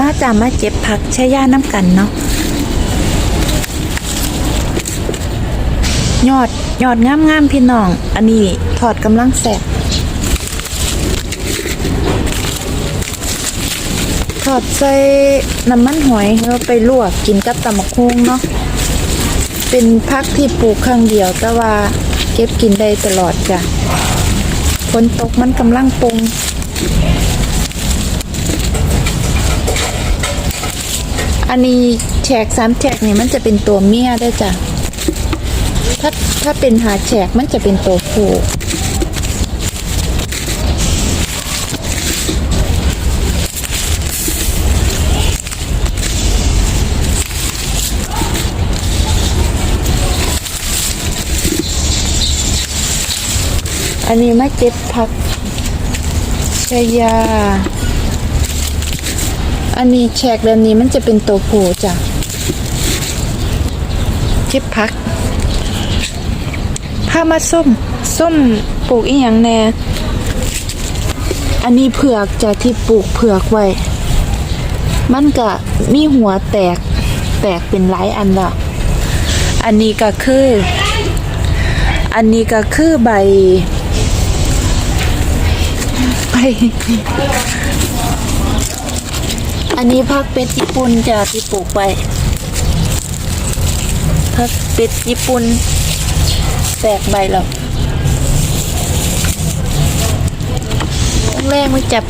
มาจามาเจ็บผักใช้ย่าน้ำกันเนาะยอดยอดงามงามๆพี่น้อง อันนี้ถอดกำลังแสบถอดใส่น้ำมันหอยแล้วไปลวกกินกับตำบักฮุงเนาะเป็นพักที่ปลูกครั้งเดียวแต่ว่าเก็บกินได้ตลอดจ้ะฝนตกมันกำลังปรุง อันนี้แฉกสามแฉกนี่มันจะเป็นตัวเมียได้จ้ะ ถ้าถ้าเป็นหาแฉกมันจะเป็นตัวผู้อันนี้มาเจ็บพักชายา อันนี้แฉกแบบนี้มันจะเป็นตัวผู้จ้ะเจ็บพักผ้ามาส้ม ส้มปลูกอีหยังแน่อันนี้เผือกจะที่ปลูกเผือกไว้ มันก็มีหัวแตกแตกเป็นหลายอันละอันนี้ก็คือ อันนี้ก็คือใบ ใบ อันนี้พักเป็ดญี่ปุ่นจะที่ปลูกไว้พักเป็ดญี่ปุ่นแตกใบแล้วแรงไม่จับ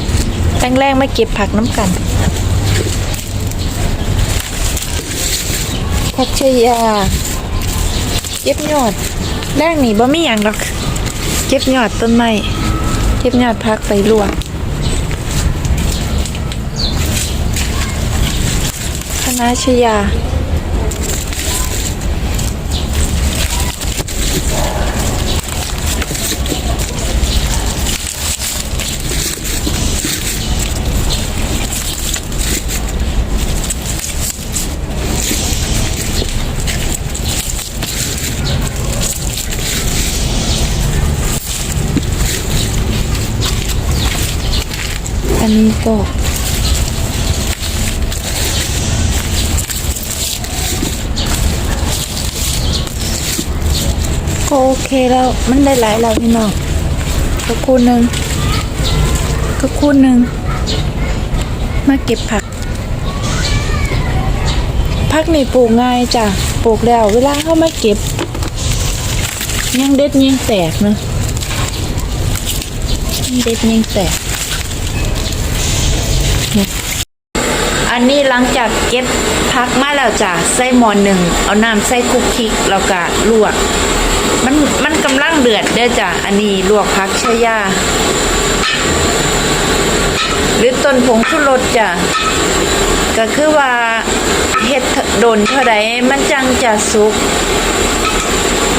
แรงๆไม่เก็บผักน้ำกันพักชยาเก็บยอดแรกนี่บ่มีอย่างหรอก เก็บยอดต้นไม้เก็บยอดพักไปลวก คณะชยา อันนี้ก็ โอเคแล้วมันได้หลายแล้วพี่น้องก็คู่หนึ่งก็คู่หนึ่งมาเก็บผัก ผักนี่ปลูกง่ายจ้ะปลูกแล้ว เวลาเข้ามาเก็บยังเด็ดยังแตกเนอะเด็ดยังแตก อันนี้หลังจากเก็บพักมาแล้วจ้ะ ใส่หม้อหนึ่ง เอาน้ำใส่คุกคิกแล้วก็ลวก มันมันกำลังเดือดเด้จ้ะ อันนี้ลวกพักชายาหรือต้นผงชูรสจ้ะ ก็คือว่าเฮ็ดโดนเท่าใดมันจังจะสุก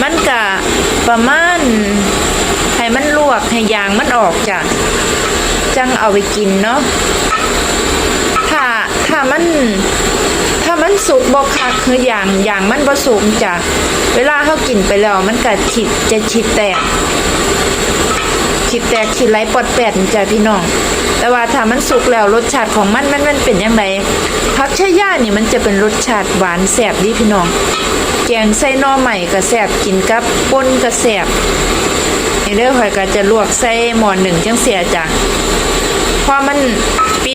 มันก็ประมาณให้มันลวกให้ยางมันออกจ้ะ จังเอาไปกินเนาะ ถ้าถ้ามันถ้ามัน สุกบ่คักคืออย่างอย่างมันบ่สุกจ้ะเวลาเขากินไปแล้ว มันก็ฉิดจะฉิดแตกฉิดแตกฉิดไหลปอดแปดจ้ะพี่น้อง แต่ว่าถ้ามันสุกแล้วรสชาติของมันมันมันเป็นยังไงผักชะย่านี่มันจะเป็นรสชาติหวานแสบดีพี่น้อง แกงใส่หน่อใหม่ก็แสบกินกับป่นก็แสบเด้อข่อยก็จะลวกใส่หม้อหนึ่งจังเสียจ้ะพอมัน